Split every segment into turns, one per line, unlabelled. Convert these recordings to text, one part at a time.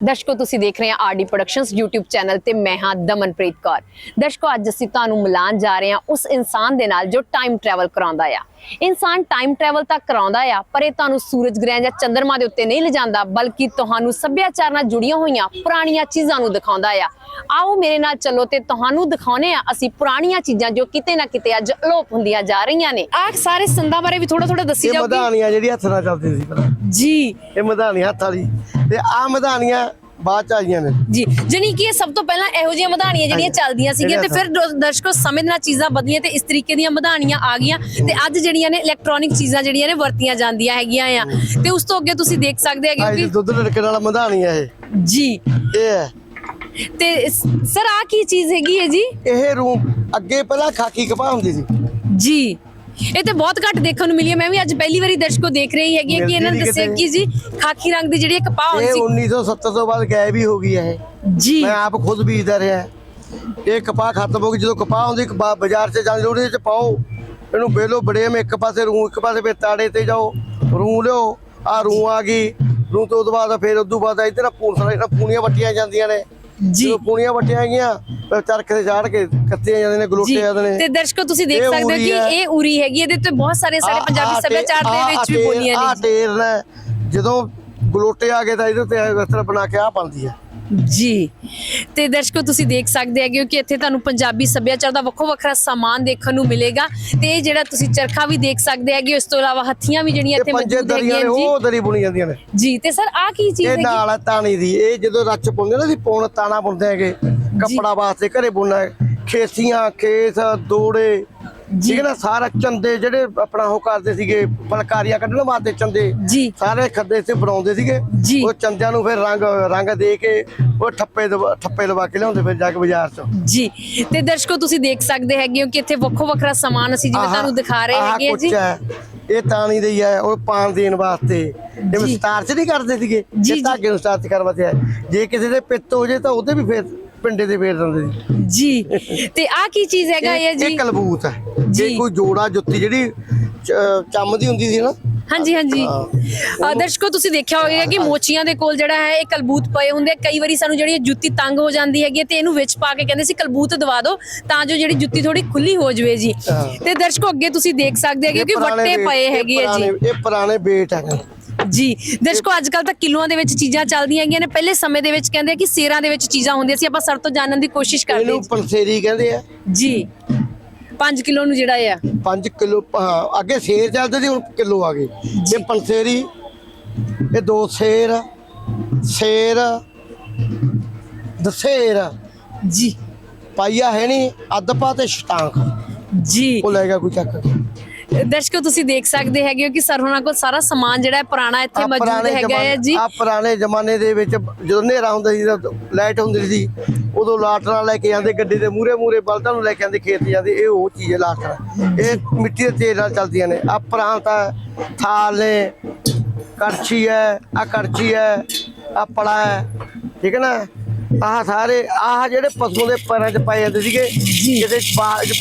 ਦਰਸ਼ਕੋ ਤੁਸੀਂ ਦੇਖ ਰਹੇ ਹੋ ਆਰਡੀ ਪ੍ਰੋਡਕਸ਼ਨਸ YouTube ਚੈਨਲ ਤੇ ਮੈਂ ਹਾਂ ਦਮਨਪ੍ਰੀਤ ਕੌਰ। ਦਰਸ਼ਕੋ ਅੱਜ ਅਸੀਂ ਤੁਹਾਨੂੰ ਮਿਲਾਨ ਜਾ ਰਹੇ ਹਾਂ ਉਸ ਇਨਸਾਨ ਦੇ ਨਾਲ ਜੋ ਟਾਈਮ ਟਰੈਵਲ ਕਰਾਉਂਦਾ ਆ। ਇਨਸਾਨ ਟਾਈਮ ਟਰੈਵਲ ਤਾਂ ਕਰਾਉਂਦਾ ਆ ਪਰ ਇਹ ਤੁਹਾਨੂੰ ਸੂਰਜ ਗ੍ਰਹਿ ਜਾਂ ਚੰ드ਰਮਾ ਦੇ ਉੱਤੇ ਨਹੀਂ ਲਿਜਾਂਦਾ ਬਲਕਿ ਤੁਹਾਨੂੰ ਸੱਭਿਆਚਾਰ ਨਾਲ ਜੁੜੀਆਂ ਹੋਈਆਂ ਪੁਰਾਣੀਆਂ ਚੀਜ਼ਾਂ ਨੂੰ ਦਿਖਾਉਂਦਾ ਆ। ਆਓ ਮੇਰੇ ਨਾਲ ਚੱਲੋ ਤੇ ਤੁਹਾਨੂੰ ਦਿਖਾਉਨੇ ਆ ਅਸੀਂ ਪੁਰਾਣੀਆਂ ਚੀਜ਼ਾਂ ਜੋ ਕਿਤੇ ਨਾ ਕਿਤੇ ਅੱਜ ਅਲੋਪ ਹੁੰਦੀਆਂ ਜਾ ਰਹੀਆਂ ਨੇ। ਆਹ ਸਾਰੇ ਸੰਦਾਂ ਬਾਰੇ ਵੀ ਥੋੜਾ ਥੋੜਾ ਦੱਸੀ
ਇਹ
ਜਾਓਗੇ?
ਮਧਾਣੀਆਂ ਜਿਹੜੀ ਹੱਥ ਨਾਲ ਚੱਲਦੀ ਸੀ
ਜੀ।
ਇਹ ਮਧਾਣੀ ਹੱਥ ਵਾਲੀ। ਤੇ ਆ ਮਧਾਣੀਆਂ ਬਾਅਦ ਚ ਆਈਆਂ ਨੇ।
ਜੀ ਜਾਣੀ ਕਿ ਇਹ ਸਭ ਤੋਂ ਪਹਿਲਾਂ ਇਹੋ ਜਿਹੀਆਂ ਮਧਾਣੀਆਂ ਜਿਹੜੀਆਂ। ਚੱਲਦੀਆਂ ਸੀਗੀਆਂ ਤੇ ਫਿਰ ਦਰਸ਼ਕੋ ਸਮੇਂ ਨਾਲ ਚੀਜ਼ਾਂ ਬਦਲੀਆਂ ਤੇ ਇਸ ਤਰੀਕੇ ਦੀਆਂ ਮਧਾਣੀਆਂ ਆ ਗਈਆਂ ਤੇ ਅੱਜ ਜਿਹੜੀਆਂ ਨੇ ਇਲੈਕਟ੍ਰੋਨਿਕ ਚੀਜ਼ਾਂ ਜਿਹੜੀਆਂ ਨੇ ਵਰਤੀਆਂ ਜਾਂਦੀਆਂ ਹੈਗੀਆਂ ਆ। ਤੇ ਉਸ ਤੋਂ ਅੱਗੇ ਤੁਸੀਂ ਦੇਖ ਸਕਦੇ ਹੈਗੇ ਕਿ
ਦੁੱਧ ਲੜਕਣ ਵਾਲਾ ਮਧਾਣੀ ਆ ਇਹ।
ਜੀ।
ਇਹ ਹੈ।
ਤੇ ਸਰ ਆ ਕੀ ਚੀਜ਼ ਹੈਗੀ ਹੈ ਜੀ?
ਇਹ ਰੂਮ ਅੱਗੇ ਪਹਿਲਾਂ ਖਾਕੀ ਕਪਾਹ ਹੁੰਦੀ ਸੀ।
ਜੀ। ਇਹ ਤੇ ਬਹੁਤ ਘੱਟ ਦੇਖਣ ਨੂੰ ਮਿਲੀ ਹੈ। ਮੈਂ ਵੀ ਅੱਜ ਪਹਿਲੀ ਵਾਰੀ ਦਰਸ਼ਕੋ ਦੇਖ ਰਹੀ ਹੈਗੀ ਹਾਂ ਕਿ ਇਹਨਾਂ ਨੇ ਦੱਸਿਆ। ਕਿ ਜੀ ਖਾਕੀ ਰੰਗ ਦੀ ਜਿਹੜੀ ਇਹ ਕਪਾਹ ਹੁੰਦੀ
ਇਹ
ਸੀ।
1970 ਤੋਂ ਬਾਅਦ ਗਾਇਬ ਹੀ ਹੋ ਗਈ ਹੈ ਇਹ।
ਜੀ।
ਮੈਂ ਆਪ ਖੁਦ ਬੀਜਦਾ ਰਿਹਾ ਇਹ ਕਪਾਹ ਖਤਮ ਹੋ ਗਈ। ਜਦੋਂ ਕਪਾਹ ਹੁੰਦੀ ਇੱਕ ਬਾਜ਼ਾਰ 'ਚ ਜਾਂਦੇ ਉਹਦੇ 'ਚ ਪਾਓ। ਇਹਨੂੰ ਬੇਲੋ ਬੜੇ ਮੇ ਇੱਕ ਪਾਸੇ ਰੂ ਇੱਕ ਪਾਸੇ ਫੇ ਤਾੜੇ ਤੇ ਜਾਓ। ਰੂ ਲਿਓ। ਆ ਰੂ ਆ ਗਈ। ਰੂ ਤੋਂ ਬਾਅਦ ਫਿਰ ਉਦੋਂ ਬਾਅਦ ਇਧਰ ਪੂਰਸਾ ਜਿਹੜਾ ਪੂਣੀਆਂ ਵੱਟੀਆਂ ਜਾਂਦੀਆਂ ਨੇ।
ਜੀ।
ਪੂਣੀਆਂ ਵੱਟੀਆਂ ਫਿਰ ਚਰਖ ਤੇ ਚਾੜ ਕੇ ਕੱਤੀਆਂ ਜਾਂਦੇ ਨੇ ਗਲੋਟੇ ਜਾਂਦੇ ਨੇ।
ਤੇ ਦਰਸ਼ਕੋ ਤੁਸੀਂ ਦੇਖ ਸਕਦੇ ਹੋ ਕਿ। ਇਹ ਉਰੀ ਹੈਗੀ ਇਹਦੇ ਤੇ ਬਹੁਤ ਸਾਰੇ ਸਾਡੇ ਪੰਜਾਬੀ ਸੱਭਿਆਚਾਰ ਦੇ ਵਿੱਚ ਵੀ
ਟੇਰ-
ਬੋਲੀਆਂ ਨੇ।
ਟੇਰ ਨੇ ਜਦੋਂ ਗਲੋਟੇ ਆ ਗਏ ਤਾਂ ਇਹਦੇ ਤੇ ਇਸ ਤਰ੍ਹਾਂ ਬਣਾ ਕੇ ਆ ਬਣਦੀ ਹੈ।
ਜੀ। ਤੇ ਦਰਸ਼ਕੋ ਤੁਸੀਂ ਦੇਖ ਸਕਦੇ ਹੈਗੇ ਹੋ ਕਿ ਇੱਥੇ ਤੁਹਾਨੂੰ ਪੰਜਾਬੀ ਸੱਭਿਆਚਾਰ ਦਾ ਵੱਖੋ ਵੱਖਰਾ ਸਾਮਾਨ ਦੇਖਣ ਨੂੰ ਮਿਲੇਗਾ। ਤੇ ਇਹ ਜਿਹੜਾ ਤੁਸੀਂ ਚਰਖਾ ਵੀ ਦੇਖ ਸਕਦੇ ਹੈਗੇ ਹੋ ਇਸ ਤੋਂ ਇਲਾਵਾ ਹੱਥੀਆਂ ਵੀ ਜਿਹੜੀਆਂ
ਇਹ
ਇੱਥੇ ਮੌਜੂਦ ਹੈਗੀਆਂ ਜੀ।
ਉਹ ਦਰੀ ਬੁਣੀ ਜਾਂਦੀਆਂ ਨੇ।
ਜੀ ਤੇ ਸਰ ਆ ਕੀ ਚੀਜ਼
ਇਹ
ਹੈਗੀ?
ਨਾਲ ਹੈ ਤਾਣੀ ਦੀ। ਇਹ ਜਦੋਂ ਰੱਚ ਪਾਉਂਦੇ ਨਾ ਅਸੀਂ ਪੌਣ ਤਾਣਾ ਬੁਣਦੇ ਹੈਗੇ। ਕੱਪੜਾ ਵਾਸਤੇ ਘਰੇ ਬੁਣਨਾ ਹੈ। ਖੇਸੀਆਂ ਖੇਸ ਦੋੜੇ। ਠੀਕ ਹੈ ਨਾ ਸਾਰਾ ਚੰਦੇ ਜਿਹੜੇ ਆਪਣਾ ਉਹ ਕਰਦੇ ਸੀਗੇ ਫਲਕਾਰੀਆਂ ਕੱਢਣ ਵਾਸਤੇ ਚੰਦੇ ਸਾਰੇ ਖੱਦੇ ਤੇ ਬਣਾਉਂਦੇ ਸੀਗੇ। ਉਹ ਚੰਦਿਆਂ ਨੂੰ ਫਿਰ ਰੰਗ ਰੰਗ ਦੇ ਕੇ ਉਹ ਠੱਪੇ ਠੱਪੇ ਲਵਾ ਕੇ ਲਿਆਉਂਦੇ ਫਿਰ ਜਾ ਕੇ ਬਾਜ਼ਾਰ 'ਚ।
ਜੀ। ਤੇ ਦਰਸ਼ਕੋ ਤੁਸੀਂ ਦੇਖ ਸਕਦੇ ਹੈਗੇ ਹੋ ਕਿ ਇੱਥੇ ਵੱਖੋ ਵੱਖਰਾ ਸਾਮਾਨ ਅਸੀਂ ਜਿਵੇਂ ਤੁਹਾਨੂੰ ਦਿਖਾ ਰਹੇ ਹੈਗੇ ਜੀ।
ਇਹ ਤਾਣੀ ਦੀ ਹੈ ਉਹ ਪਾਣ ਦੇਣ ਵਾਸਤੇ। ਇਹ
ਜੀ।
ਵਿਸਤਾਰ ਚ ਨਹੀਂ ਕਰਦੇ ਸੀਗੇ।
ਜੀ,
ਧਾਗੇ ਨੂੰ ਸਟਾਰਚ ਕਰਵਾਤੇ ਹੈ ਜੇ ਕਿਸੇ ਦੇ ਪਿੱਤ ਹੋ ਜੇ ਤਾਂ ਉਹਦੇ ਵੀ ਫੇਰ ਪਿੰਡੇ ਦੇ ਫੇਰ ਦਿੰਦੇ ਸੀ
ਜੀ। ਤੇ ਆ ਕੀ ਚੀਜ਼ ਹੈਗਾ ਇਹ ਜੀ?
ਇਹ ਕਲਬੂਤ ਹੈ।
ਜੀ।
ਕੋਈ ਜੋੜਾ ਜੁੱਤੀ ਜਿਹੜੀ ਚੰਮ ਦੀ ਹੁੰਦੀ ਸੀ ਨਾ।
ਹਾਂਜੀ ਹਾਂਜੀ।
ਹਾਂ।
ਦਰਸ਼ਕੋ ਤੁਸੀਂ ਦੇਖਿਆ ਹੋਵੇਗਾ ਕਿ ਮੋਚੀਆਂ ਦੇ ਕੋਲ ਜਿਹੜਾ ਹੈ ਇਹ ਕਲਬੂਤ ਪਏ ਹੁੰਦੇ ਆ। ਕਈ ਵਾਰੀ ਸਾਨੂੰ ਜਿਹੜੀ ਜੁੱਤੀ ਤੰਗ ਹੋ ਜਾਂਦੀ ਹੈਗੀ ਹੈ ਤੇ ਇਹਨੂੰ ਵਿੱਚ ਪਾ ਕੇ ਕਹਿੰਦੇ ਸੀ ਕਲਬੂਤ ਦਵਾ ਦਿਓ ਤਾਂ ਜੋ ਜਿਹੜੀ ਜੁੱਤੀ ਥੋੜੀ ਖੁੱਲੀ ਹੋ ਜਵੇ ਜੀ।
ਹਾਂ।
ਤੇ ਦਰਸ਼ਕੋ ਅੱਗੇ ਤੁਸੀਂ ਦੇਖ ਸਕਦੇ ਹੈਗੇ
ਇਹ
ਕਿ ਵੱਟੇ ਪਏ ਹੈਗੇ ਆ ਜੀ।
ਇਹ ਪੁਰਾਣੇ ਬੇਟ ਹੈਗੇ।
ਜੀ ਦਰਸ਼ਕੋ ਅੱਜ ਕੱਲ ਤਾਂ ਕਿਲੋਆਂ ਦੇ ਵਿੱਚ ਚੀਜ਼ਾਂ ਚੱਲਦੀਆਂ ਹੈਗੀਆਂ ਨੇ। ਪਹਿਲੇ ਸਮੇਂ ਦੇ ਵਿੱਚ ਕਹਿੰਦੇ ਆ ਕਿ ਸੇਰਾਂ ਦੇ ਵਿੱਚ ਚੀਜ਼ਾਂ ਹੁੰਦੀਆਂ ਸੀ। ਆਪਾਂ ਸਰ ਤੋਂ ਜਾਣਨ ਦੀ ਕੋਸ਼ਿਸ਼ ਕਰਦੇ
ਇਹਨੂੰ ਪੰਸੇਰੀ ਕਹਿੰਦੇ ਆ।
ਜੀ। 5 ਕਿਲੋ ਨੂੰ ਜਿਹੜਾ ਆ।
5 ਕਿਲੋ ਹਾਂ ਅੱਗੇ ਸ਼ੇਰ ਚੱਲਦੇ ਸੀ ਹੁਣ ਕਿਲੋ ਆ ਗਏ। ਇਹ ਪੰਸੇਰੀ ਇਹ ਦੋ ਸ਼ੇਰ ਸ਼ੇਰ ਦਸੇਰ।
ਜੀ।
ਪਾਈਆ ਹੈ ਨਹੀਂ ਅੱਧਪਾ ਤੇ ਸ਼ਤਾਂਕ।
ਜੀ।
ਉਹ ਲੈ ਗਿਆ ਕੋਈ ਚੱਕ ਕੇ।
ਦਰਸ਼ਕੋ ਤੁਸੀਂ ਦੇਖ ਸਕਦੇ ਹੈਗੇ ਹੋ ਕਿ ਸਰ ਹੋਣਾ ਕੋਲ ਸਾਰਾ ਸਮਾਨ ਜਿਹੜਾ ਹੈ ਪੁਰਾਣਾ ਇੱਥੇ ਮੌਜੂਦ ਹੈਗਾ ਹੈ ਜੀ।
ਆ ਪੁਰਾਣੇ ਜ਼ਮਾਨੇ ਦੇ ਵਿੱਚ ਜਦੋਂ ਹਨੇਰਾ ਹੁੰਦਾ ਸੀ ਤਾਂ ਲਾਈਟ ਹੁੰਦੀ ਸੀ ਉਦੋਂ ਲਾਟਰਾਂ ਲੈ ਕੇ ਜਾਂਦੇ ਗੱਡੀ ਦੇ ਮੂਰੇ ਮੂਰੇ ਬਲਦਾਂ ਨੂੰ ਲੈ ਕੇ ਜਾਂਦੇ ਖੇਤ ਜਾਂਦੇ ਇਹ ਉਹ ਚੀਜ਼ ਹੈ ਲਾਟਰ। ਇਹ ਮਿੱਟੀ ਦੇ ਤੇਲ ਨਾਲ ਚੱਲਦੀਆਂ ਨੇ। ਆ ਪ੍ਰਾਂਤ ਹੈ ਥਾਲ ਨੇ ਕੜਛੀ ਹੈ ਆ ਕੜਛੀ ਹੈ ਆ ਪੜਾ ਹੈ ਠੀਕ ਹੈ ਨਾ? ਆਹ ਸਾਰੇ ਆਹ ਜਿਹੜੇ ਪਸ਼ੂ ਦੇ ਪੈਰਾਂ 'ਚ ਪਾਏ ਜਾਂਦੇ ਸੀਗੇ ਜਿਹਦੇ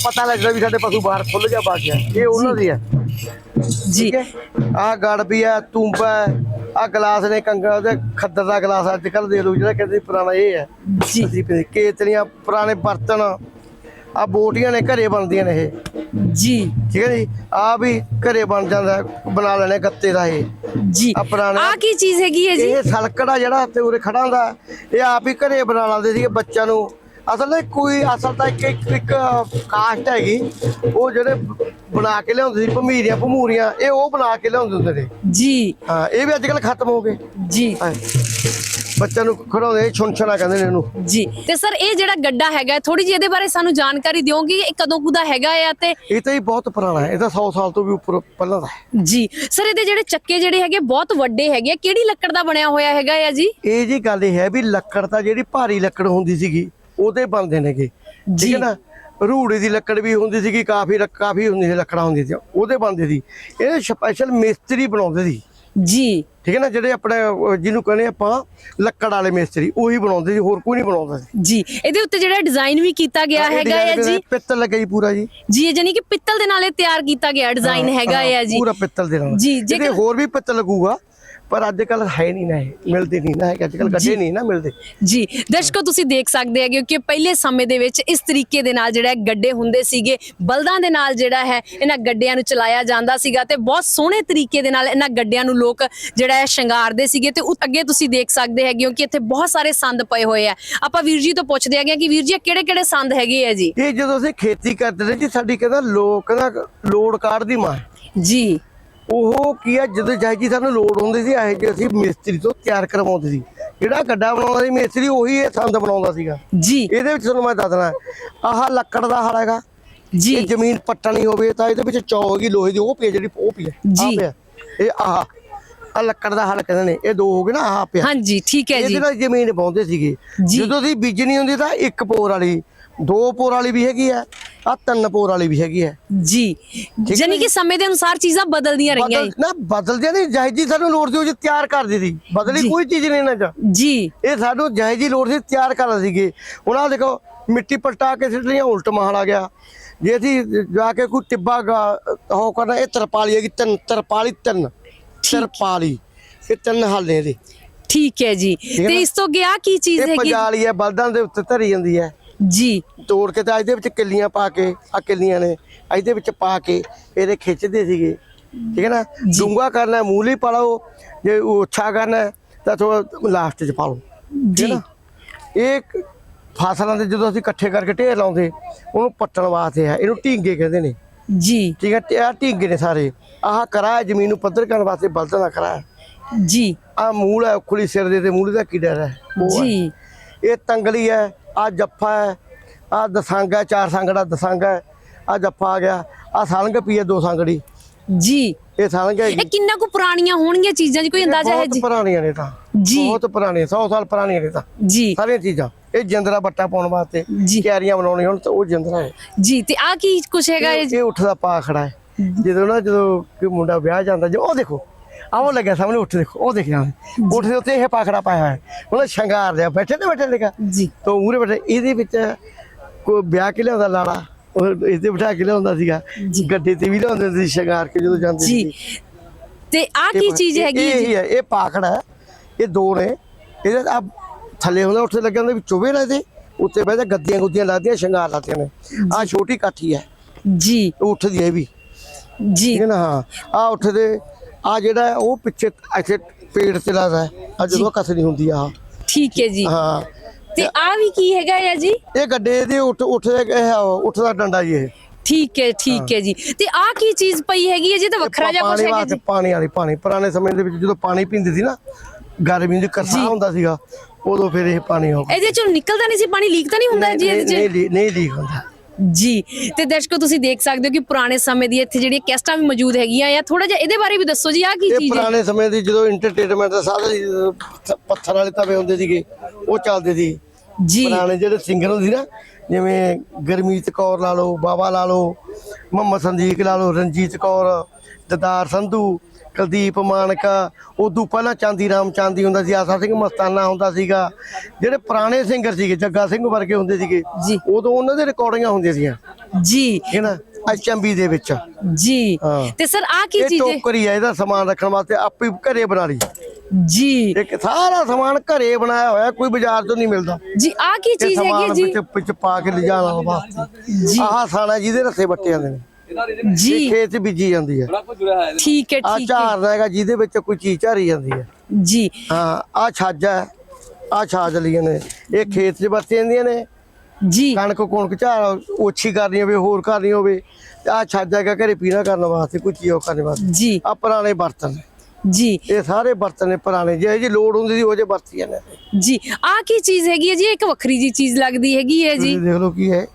ਪਤਾ ਲੱਗਦਾ ਵੀ ਸਾਡੇ ਪਸ਼ੂ ਬਾਹਰ ਖੁੱਲ ਗਿਆ ਬਾਗ ਗਿਆ। ਇਹ ਉਹਨਾਂ ਦੀ ਹੈ
ਜੀ।
ਠੀਕ ਹੈ? ਆ ਗੜ ਵੀ ਆ ਤੂੰਬਾ ਆ ਗਲਾਸ ਨੇ ਕੰਗਾ ਉਹਦੇ ਖੱਦਰ ਦਾ ਗਲਾਸ ਅੱਜ ਕੱਲ ਦੇ ਲੋ ਜਿਹੜਾ ਕਹਿੰਦੇ ਪੁਰਾਣਾ ਇਹ ਹੈ
ਜੀ।
ਕੇਤਲੀਆਂ ਪੁਰਾਣੇ ਬਰਤਨ ਆ ਬੋਟੀਆਂ ਨੇ ਘਰੇ ਬਣਦੀਆਂ ਨੇ ਇਹ।
ਜੀ।
ਠੀਕ ਹੈ ਜੀ? ਆ ਵੀ ਘਰੇ ਬਣ ਜਾਂਦਾ ਬਣਾ ਲੈਣੇ ਗੱਤੇ ਦਾ ਇਹ।
ਜੀ।
ਆ ਪੁਰਾਣੇ
ਆ ਕੀ ਚੀਜ਼ ਹੈਗੀ ਹੈ ਜੀ?
ਇਹ ਸਲਕੜਾ ਜਿਹੜਾ ਤੇ ਉਰੇ ਖੜਾ ਹੁੰਦਾ ਇਹ ਆਪ ਹੀ ਘਰੇ ਬਣਾ ਲੈਂਦੇ ਸੀਗੇ ਬੱਚਿਆਂ ਨੂੰ। ਅਸਲ ਵਿੱਚ ਕੋਈ ਅਸਲ ਤਾਂ ਇੱਕ ਇੱਕ ਇੱਕ ਕਾਸਟ ਹੈਗੀ। ਉਹ ਜਿਹੜੇ ਬਣਾ ਕੇ ਲਿਆਉਂਦੇ ਸੀ ਭਮੀਰੀਆਂ ਭਮੂਰੀਆਂ ਇਹ ਉਹ ਬਣਾ ਕੇ ਲਿਆਉਂਦੇ ਹੁੰਦੇ ਨੇ।
ਜੀ।
ਹਾਂ ਇਹ ਵੀ ਅੱਜ ਕੱਲ ਖਤਮ ਹੋ ਗਏ।
ਜੀ।
ਬੱਚਿਆਂ ਨੂੰ ਖੜਾਉਂਦੇ ਛੁੰਛਣਾ ਕਹਿੰਦੇ ਨੇ ਇਹਨੂੰ।
ਜੀ। ਤੇ ਸਰ ਇਹ ਜਿਹੜਾ ਗੱਡਾ ਹੈਗਾ ਥੋੜੀ ਜਿਹੀ ਇਹਦੇ ਬਾਰੇ ਸਾਨੂੰ ਜਾਣਕਾਰੀ ਦਿਓਗੇ ਇਹ ਕਦੋਂ ਕੁ ਦਾ ਹੈਗਾ ਆ ਤੇ
ਇਹ ਤਾਂ ਹੀ ਬਹੁਤ ਪੁਰਾਣਾ ਹੈ ਇਹ ਤਾਂ 100 ਸਾਲ ਤੋਂ ਵੀ ਉੱਪਰ ਪਹਿਲਾਂ ਦਾ ਹੈ।
ਜੀ। ਸਰ ਇਹਦੇ ਜਿਹੜੇ ਚੱਕੇ ਜਿਹੜੇ ਹੈਗੇ ਬਹੁਤ ਵੱਡੇ ਹੈਗੇ। ਕਿਹੜੀ ਲੱਕੜ ਦਾ ਬਣਿਆ ਹੋਇਆ ਹੈਗਾ ਆ ਜੀ?
ਇਹ ਜੀ ਗੱਲ ਇਹ ਹੈ ਵੀ ਲੱਕੜ ਤਾਂ ਜਿਹੜੀ ਭਾਰੀ ਲੱਕੜ ਹੁੰਦੀ ਸੀਗੀ ਉਹਦੇ ਬਣਦੇ ਨੇਗੇ। ਠੀਕ
ਜੀ।
ਹੈ ਨਾ? ਰੂੜੀ ਦੀ ਲੱਕੜ ਵੀ ਹੁੰਦੀ ਸੀਗੀ ਕਾਫੀ ਕਾਫੀ ਹੁੰਦੀ ਸੀ ਲੱਕੜਾਂ ਹੁੰਦੀਆਂ ਸੀ ਉਹਦੇ ਬਣਦੇ ਸੀ। ਇਹ ਸਪੈਸ਼ਲ ਮਿਸਤਰੀ ਬਣਾਉਂਦੇ ਸੀ।
ਜੀ।
ਠੀਕ ਹੈ ਨਾ? ਜਿਹੜੇ ਆਪਣੇ ਜਿਹਨੂੰ ਕਹਿੰਦੇ ਆਪਾਂ ਲੱਕੜ ਵਾਲੇ ਮਿਸਤਰੀ ਉਹੀ ਬਣਾਉਂਦੇ ਸੀ ਹੋਰ ਕੋਈ ਨਹੀਂ ਬਣਾਉਂਦਾ ਸੀ।
ਜੀ। ਇਹਦੇ ਉੱਤੇ ਜਿਹੜਾ ਡਿਜ਼ਾਈਨ ਵੀ ਕੀਤਾ ਗਿਆ ਹੈਗਾ
design
ਜੀ।
ਪਿੱਤਲ ਲੱਗਾ ਜੀ ਪੂਰਾ ਜੀ।
ਜੀ ਇਹ ਜਾਨੀ ਕਿ ਪਿੱਤਲ ਦੇ ਨਾਲ ਇਹ ਤਿਆਰ ਕੀਤਾ ਗਿਆ ਡਿਜ਼ਾਈਨ ਹੈਗਾ
ਹਾਂ,
ਜੀ।
ਪੂਰਾ ਪਿੱਤਲ ਦੇ ਨਾਲ।
ਜੀ, ਜੇਕਰ-
ਹੋਰ ਵੀ ਪਿੱਤਲ ਲੱਗੂਗਾ। ਪਰ ਅੱਜ ਕੱਲ ਹੈ ਨਹੀਂ ਨਾ ਇਹ ਮਿਲਦੇ ਨਹੀਂ ਨਾ ਅੱਜ ਕੱਲ ਗੱਡੇ ਨਹੀਂ ਨਾ ਮਿਲਦੇ।
ਜੀ ਦਰਸ਼ਕੋ ਤੁਸੀਂ ਦੇਖ ਸਕਦੇ ਹੈਗੇ ਹੋ ਕਿ ਪਹਿਲੇ ਸਮੇਂ ਦੇ ਵਿੱਚ ਇਸ ਤਰੀਕੇ ਦੇ ਨਾਲ ਜਿਹੜਾ ਗੱਡੇ ਹੁੰਦੇ ਸੀਗੇ ਬਲਦਾਂ ਦੇ ਨਾਲ ਜਿਹੜਾ ਹੈ ਇਹਨਾਂ ਗੱਡਿਆਂ ਨੂੰ ਚਲਾਇਆ ਜਾਂਦਾ ਸੀਗਾ ਤੇ ਬਹੁਤ ਸੋਹਣੇ ਤਰੀਕੇ ਦੇ ਨਾਲ ਇਹਨਾਂ ਗੱਡਿਆਂ ਨੂੰ ਲੋਕ ਜਿਹੜਾ ਹੈ ਸ਼ਿੰਗਾਰਦੇ ਸੀਗੇ ਤੇ ਅੱਗੇ ਤੁਸੀਂ ਦੇਖ ਸਕਦੇ ਹੈਗੇ ਹੋ ਕਿ ਇੱਥੇ ਬਹੁਤ ਸਾਰੇ ਸੰਦ ਪਏ ਹੋਏ ਆ। ਆਪਾਂ ਵੀਰ ਜੀ ਤੋਂ ਪੁੱਛਦੇ ਹੈਗੇ ਕਿ ਵੀਰ ਜੀ ਕਿਹੜੇ ਕਿਹੜੇ ਸੰਦ ਹੈਗੇ ਆ ਜੀ?
ਇਹ ਜਦੋਂ ਅਸੀਂ ਖੇਤੀ ਕਰਦੇ ਜੀ ਸਾਡੀ ਕਹਿੰਦਾ ਲੋਕ ਦਾ ਲੋੜ ਕਾਢ ਦੀ ਮਾਂ।
ਜੀ।
ਉਹ ਕੀ ਆ ਜਦੋਂ ਜਾਈ ਜੀ ਸਾਨੂੰ ਲੋੜ ਹੁੰਦੀ ਸੀ ਇਹ ਜਿਹੇ ਅਸੀਂ ਮਿਸਤਰੀ ਤੋਂ ਤਿਆਰ ਕਰਵਾਉਂਦੇ ਸੀ। ਜਿਹੜਾ ਗੱਡਾ ਬਣਾਉਂਦਾ ਸੀ ਮਿਸਤਰੀ ਉਹੀ ਇਹ ਸੰਦ ਬਣਾਉਂਦਾ ਸੀਗਾ।
ਜੀ।
ਇਹਦੇ ਵਿੱਚ ਤੁਹਾਨੂੰ ਮੈਂ ਦੱਸਣਾ ਆਹ ਲੱਕੜ ਦਾ ਹਲ ਹੈਗਾ।
ਜੀ।
ਇਹ ਜ਼ਮੀਨ ਪੱਟਣੀ ਹੋਵੇ ਤਾਂ ਇਹਦੇ ਵਿੱਚ ਚੌ ਹੈਗੀ ਲੋਹੇ ਦੀ ਉਹ ਪਈ ਹੈ ਜਿਹੜੀ ਉਹ ਪਈ ਹੈ ਆਹ
ਜੀ।
ਇਹ ਆਹ ਆ ਲੱਕੜ ਦਾ ਹਲ ਕਹਿੰਦੇ ਨੇ ਇਹ ਦੋ ਹੋ ਗਏ ਨਾ ਆਹ ਪਿਆ।
ਹਾਂਜੀ ਠੀਕ ਹੈ ਜੀ।
ਇਹਦੇ ਨਾਲ ਜ਼ਮੀਨ ਪਾਉਂਦੇ ਸੀਗੇ।
ਜੀ।
ਜਦੋਂ ਦੀ ਬੀਜਣੀ ਹੁੰਦੀ ਤਾਂ ਇੱਕ ਪੋਰ ਵਾਲੀ ਦੋ ਪੋਰ ਵਾਲੀ ਵੀ ਹੈਗੀ ਆ ਆ ਤਿੰਨ ਪੋਰ ਵਾਲੀ ਵੀ ਹੈਗੀ ਆ
ਜੀ। ਯਾਨੀ ਕਿ ਸਮੇਂ ਦੇ ਅਨੁਸਾਰ ਚੀਜ਼ਾਂ ਬਦਲਦੀਆਂ ਰਹੀਆਂ
ਬਦਲ ਨਾ ਬਦਲਦੇ ਨਹੀਂ। ਜਾਇਜੀ ਸਾਨੂੰ ਲੋੜ ਸੀ ਉਹ 'ਚ ਤਿਆਰ ਕਰਦੇ ਸੀ ਬਦਲੀ
ਜੀ।
ਕੋਈ ਚੀਜ਼ ਨਹੀਂ ਚ
ਜੀ।
ਇਹ ਸਾਨੂੰ ਜਾਇਜੀ ਲੋੜ ਸੀ ਤਿਆਰ ਕਰਦੇ ਸੀਗੇ। ਆਹ ਦੇਖੋ ਮਿੱਟੀ ਪਲਟਾ ਕੇ ਸਿੱਟ ਲਈਆਂ ਉਲਟ ਆ ਗਿਆ। ਜੇ ਅਸੀਂ ਜਾ ਕੇ ਕੋਈ ਟਿੱਬਾ ਉਹ ਕਰਨਾ ਇਹ ਤਰਪਾਲੀ ਹੈਗੀ ਤਿੰਨ ਤਰਪਾਲੀ ਤਿੰਨ। ਤਰਪਾਲੀ। ਇਹ ਤਿੰਨ ਹੱਲ ਨੇ ਇਹਦੇ।
ਠੀਕ ਹੈ ਜੀ।
ਹੈ
ਤੇ
ਨਾ?
ਇਸ ਤੋਂ ਗਿਆ ਕੀ ਚੀਜ਼
ਇਹ
ਹੈਗੀ?
ਪੰਜਾਲੀ ਹੈ ਬਲਦਾਂ ਦੇ ਉੱਤੇ ਧਰੀ ਜਾਂਦੀ ਹੈ।
ਜੀ।
ਤੋੜ ਕੇ ਤਾਂ ਇਹਦੇ ਵਿੱਚ ਕਿੱਲੀਆਂ ਪਾ ਕੇ ਆ ਕਿੱਲੀਆਂ ਨੇ ਇਹਦੇ ਵਿੱਚ ਪਾ ਕੇ ਇਹਦੇ ਖਿੱਚਦੇ ਸੀਗੇ। ਠੀਕ ਹੈ ਨਾ? ਡੂੰਗਾ ਕਰਨਾ ਮੂਲੀ ਪਾ ਲਓ ਜੇ ਉੱਚਾ ਕਰਨਾ ਤਾਂ ਥੋੜਾ ਲਾਸਟ 'ਚ ਪਾ ਲਓ
ਜੀ।
ਇਹ ਇੱਕ ਫਸਲਾਂ ਦੇ ਜਦੋਂ ਅਸੀਂ ਇਕੱਠੇ ਕਰਕੇ ਢੇਰ ਲਾਉਂਦੇ ਉਹਨੂੰ ਪੱਟਣ ਵਾਸਤੇ ਹੈ। ਇਹਨੂੰ ਢੀਂਗੇ ਕਹਿੰਦੇ ਨੇ।
ਜੀ।
ਠੀਕ ਹੈ? ਤੇ ਆਹ ਢੀਂਗੇ ਨੇ ਸਾਰੇ। ਆਹ ਕਰਾਇਆ ਜ਼ਮੀਨ ਨੂੰ ਪੱਧਰ ਕਰਨ ਵਾਸਤੇ ਬਲਦਾਂ ਦਾ ਕਰਾਇਆ
ਜੀ।
ਆ ਮੂਲ ਹੈ ਉਖਲੀ ਸਿਰ ਦੇ ਤੇ ਮੂਲ ਦਾ ਕੀ ਡਰ ਹੈ।
ਜੀ।
ਇਹ ਤੰਗਲੀ ਹੈ ਆ ਜੱਫਾ ਹੈ ਆ ਦਸਾਂਗਾ ਚਾਰ ਸੰਗੜਾ ਦਸਾਂਗਾ ਹੈ ਆ ਜੱਫਾ ਆ ਗਿਆ ਆ ਸਾਲੰਗ ਪੀ ਹੈ ਦੋ ਸੰਗੜੀ।
ਜੀ।
ਇਹ ਸਾਲੰਗ ਹੈਗੀ
ਇਹ ਕਿੰਨਾ ਕੁ ਪੁਰਾਣੀਆਂ ਹੋਣਗੀਆਂ ਚੀਜ਼ਾਂ ਜੀ ਕੋਈ ਅੰਦਾਜ਼ਾ ਹੈ
ਬਹੁਤ
ਜੀ?
ਪੁਰਾਣੀਆਂ ਨੇ ਤਾਂ।
ਜੀ।
ਬਹੁਤ ਪੁਰਾਣੀਆਂ 100 ਸਾਲ ਪੁਰਾਣੀਆਂ ਨੇ ਤਾਂ।
ਜੀ।
ਸਾਰੀਆਂ ਚੀਜ਼ਾਂ। ਇਹ ਜਿੰਦਰਾ ਬੱਟਾ ਪਾਉਣ ਵਾਸਤੇ
ਜੀ।
ਕਿਆਰੀਆਂ ਬਣਾਉਣੀਆਂ ਹੁਣ ਤਾਂ ਉਹ ਜਿੰਦਰਾ ਹੈ।
ਜੀ ਤੇ ਆ ਕੀ ਕੁਛ ਹੈਗਾ ਇਹ
ਇਹ
ਜੀ?
ਇਹ ਉੱਠਦਾ ਪਾ ਖੜਾ ਹੈ। ਜਦੋਂ ਨਾ ਜਦੋਂ ਕੋਈ ਮੁੰਡਾ ਵਿਆਹ ਜਾਂਦਾ ਜੋ ਉਹ ਦੇਖੋ। ਆਹ ਉਹ ਲੱਗਿਆ ਸਾਹਮਣੇ ਉੱਠ ਦੇਖੋ ਉਹ ਦੇਖ ਜਾਣਾ ਉੱਠ ਦੇ ਉੱਤੇ ਇਹ ਪਾਖੜਾ ਪਾਇਆ ਹੋਇਆ। ਹੈ ਉਹਦਾ ਸ਼ਿੰਗਾਰ ਲਿਆ ਬੈਠੇ ਤੇ ਬੈਠੇ ਲੇਗਾ
ਜੀ।
ਤੋਂ ਮੂਰੇ ਬੈਠੇ ਇਹਦੇ ਵਿੱਚ ਕੋਈ ਵਿਆਹ ਕੇ ਲਿਆਉਂਦਾ ਲਾੜਾ? ਉਹ ਇਸ ਤੇ ਬਿਠਾ ਕੇ ਲਿਆਉਂਦਾ ਸੀਗਾ। ਗੱਡੇ ਤੇ ਵੀ ਲਿਆਉਂਦੇ ਸੀ ਸ਼ਿੰਗਾਰ ਕੇ ਜਦੋਂ ਜਾਂਦੇ
ਜੀ।
ਸੀ।
ਤੇ ਆ ਕੀ ਚੀਜ਼ ਹੈਗੀ
ਇਹ ਹੀ ਇਹ ਪਾਖੜਾ ਹੈ ਇਹ ਦੋ ਨੇ। ਇਹਦੇ ਆ ਥੱਲੇ ਹੁੰਦਾ ਉੱਥੇ ਲੱਗਿਆ ਹੁੰਦਾ ਵੀ ਚੁਵੇ ਨਾ ਇਹਦੇ। ਉੱਤੇ ਬਹਿ ਜਾ ਗੱਦੀਆਂ ਗੁੱਦੀਆਂ ਲੱਗਦੀਆਂ ਸ਼ਿੰਗਾਰ ਲੱਗਦੀਆਂ ਨੇ। ਆ ਛੋਟੀ ਕਾਠੀ ਹੈ।
ਜੀ।
ਉੱਠਦੀ ਹੈ ਵੀ।
ਜੀ।
ਠੀਕ ਹੈ ਨਾ? ਹਾਂ। ਆ ਉੱਠਦੇ ਆ ਜਿਹੜਾ ਉਹ ਪਿੱਛੇ ਇੱਥੇ ਪੇੜ ਤੇ ਲੱਗਦਾ ਹੈ। ਆ ਜਦੋਂ ਕਸਰੀ ਹੁੰਦੀ ਆ।
ਠੀਕ ਹੈ ਜੀ।
ਹਾਂ।
ਤੇ ਆ ਵੀ ਕੀ ਹੈਗਾ ਹੈ ਜੀ?
ਇਹ ਗੱਡੇ ਦੇ ਉੱਠ ਉੱਠਦੇ ਇਹ ਉੱਠਦਾ ਡੰਡਾ ਜੀ ਇਹ।
ਠੀਕ ਹੈ ਠੀਕ ਹੈ ਜੀ। ਤੇ ਆ ਕੀ ਚੀਜ਼ ਪਈ ਹੈਗੀ ਹੈ? ਜੀ ਤਾਂ ਵੱਖਰਾ ਜਿਹਾ
ਪਾਣੀ
ਹੈਗਾ ਜੀ।
ਪਾਣੀ ਵਾਲੀ ਪਾਣੀ। ਪੁਰਾਣੇ ਸਮੇਂ ਦੇ ਵਿੱਚ ਜਦੋਂ ਪਾਣੀ ਪੀਂਦੇ ਸੀ ਨਾ ਗਰਮੀ ਦੀ ਕਰਸਾ ਹੁੰਦਾ ਸੀਗਾ ਉਦੋਂ ਫਿਰ ਇਹ ਪਾਣੀ ਹੋ
ਇਹਦੇ ਚੋਂ ਨਿਕਲਦਾ ਨਹੀਂ ਸੀ? ਪਾਣੀ ਲੀਕ ਤਾਂ ਨਹੀਂ ਹੁੰਦਾ ਜੀ ਇਹਦੇ ਚ?
ਨਹੀਂ ਨਹੀਂ ਲੀਕ ਹੁੰਦਾ।
ਜੀ। ਤੇ ਦਰਸ਼ਕੋ ਤੁਸੀਂ ਦੇਖ ਸਕਦੇ ਹੋ ਕਿ ਪੁਰਾਣੇ ਸਮੇਂ ਦੀ ਇੱਥੇ ਜਿਹੜੀਆਂ ਕੈਸਟਾਂ ਵੀ ਮੌਜੂਦ ਹੈਗੀਆਂ ਆ ਥੋੜਾ ਜਿਹਾ ਇਹਦੇ ਬਾਰੇ ਵੀ ਦੱਸੋ ਜੀ ਆ ਕੀ
ਇਹ
ਚੀਜ਼ ਹੈ?
ਪੁਰਾਣੇ ਸਮੇਂ ਦੀ ਜਦੋਂ ਐਂਟਰਟੇਨਮੈਂਟ ਦਾ ਸਾਧਨ ਸੀ, ਜਦੋਂ ਪ- ਪੱਥਰ ਵਾਲੇ ਤਵੇ ਹੁੰਦੇ ਸੀਗੇ ਉਹ ਚੱਲਦੇ ਸੀ।
ਜੀ।
ਪੁਰਾਣੇ ਜਿਹੜੇ ਸਿੰਗਰ ਹੁੰਦੇ ਸੀ ਨਾ ਜਿਵੇਂ ਗਰਮੀਤ ਕੌਰ ਲਾ ਲਓ ਬਾਬਾ ਲਾ ਲਓ ਮੁਹੰਮਦ ਸੰਦੀਕ ਲਾ ਲਓ ਰਣਜੀਤ ਕੌਰ ਦਦਾਰ ਸੰਧੂ ਕੁਲਦੀਪ ਮਾਨਕਾ ਉਦੋਂ ਪਹਿਲਾਂ ਚਾਂਦੀ ਰਾਮ ਚਾਂਦੀ ਹੁੰਦਾ ਸੀ ਆਸਾ ਸਿੰਘ ਮਸਤਾਨਾ ਹੁੰਦਾ ਸੀਗਾ ਜਿਹੜੇ ਪੁਰਾਣੇ ਸਿੰਗਰ ਸੀਗੇ ਜੱਗਾ ਸਿੰਘ ਵਰਗੇ ਹੁੰਦੇ ਸੀਗੇ। ਉਦੋਂ ਉਹਨਾਂ ਦੇ ਰਿਕਾਰਡਿੰਗਾਂ ਹੁੰਦੀਆਂ ਸੀਗੀਆਂ।
ਜੀ।
ਹੈ ਨਾ? ਐਚਐਮਬੀ ਦੇ ਵਿੱਚ।
ਜੀ। ਤੇ ਸਰ ਆ ਕੀ ਚੀਜ਼ ਹੈ?
ਟੋਕਰੀ ਹੈ ਇਹਦਾ ਸਮਾਨ ਰੱਖਣ ਵਾਸਤੇ ਆਪੇ ਘਰੇ ਬਣਾ ਲਈ।
ਜੀ।
ਇੱਕ ਸਾਰਾ ਸਮਾਨ ਘਰੇ ਬਣਾਇਆ ਹੋਇਆ ਕੋਈ ਬਾਜ਼ਾਰ ਤੋਂ ਨਹੀਂ ਮਿਲਦਾ।
ਜੀ ਆ ਕੀ ਚੀਜ਼ ਹੈਗੀ ਜੀ?
ਵਿੱਚ ਵਿੱਚ ਪਾ ਕੇ ਲਿਜਾਣ ਵਾਸਤੇ।
ਜੀ।
ਆਹ ਸਾਣਾ ਜਿਹਦੇ ਰੱਸੇ ਬੱਟੇ ਜਾਂਦੇ ਨੇ।
ਜੀ।
ਖੇਤ 'ਚ ਬੀਜੀ ਜਾਂਦੀ ਹੈ।
ਠੀਕ ਹੈ
ਆ
ਠੀਕ ਹੈ।
ਝਾੜਦਾ ਹੈਗਾ ਜਿਹਦੇ ਵਿੱਚ ਕੋਈ ਚੀਜ਼ ਝਾਰੀ ਜਾਂਦੀ ਹੈ।
ਜੀ।
ਹਾਂ ਆ ਛਾਜਾ ਹੈ ਆ ਛਾਜ ਲੀਆਂ ਨੇ। ਇਹ ਖੇਤ 'ਚ ਵਰਤੇ ਜਾਂਦੀਆਂ ਨੇ।
ਜੀ।
ਕਣਕ ਕੁਣਕ ਝਾੜ ਓਛੀ ਕਰਨੀ ਹੋਵੇ ਹੋਰ ਕਰਨੀ ਹੋਵੇ ਆ ਛਾਜਾ ਹੈਗਾ ਘਰੇ ਪੀਣਾ ਕਰਨ ਵਾਸਤੇ ਕੋਈ ਚੀਜ਼ ਉਹ ਕਰਨ ਵਾਸਤੇ।
ਜੀ।
ਆ ਪੁਰਾਣੇ ਬਰਤਨ ਨੇ।
ਜੀ।
ਇਹ ਸਾਰੇ ਬਰਤਨ ਨੇ ਪੁਰਾਣੇ ਜੇ ਜੀ ਲੋੜ ਹੁੰਦੀ ਸੀ ਉਹ ਜੇ ਵਰਤੀਆਂ ਨੇ।
ਜੀ। ਆ ਕੀ ਚੀਜ਼ ਹੈਗੀ ਹੈ ਜੀ? ਇੱਕ ਵੱਖਰੀ ਜੀ ਚੀਜ਼ ਲੱਗਦੀ ਹੈਗੀ ਹੈ ਜੀ।
ਤੁਸੀਂ ਦੇਖ ਲਓ ਕੀ ਹੈ।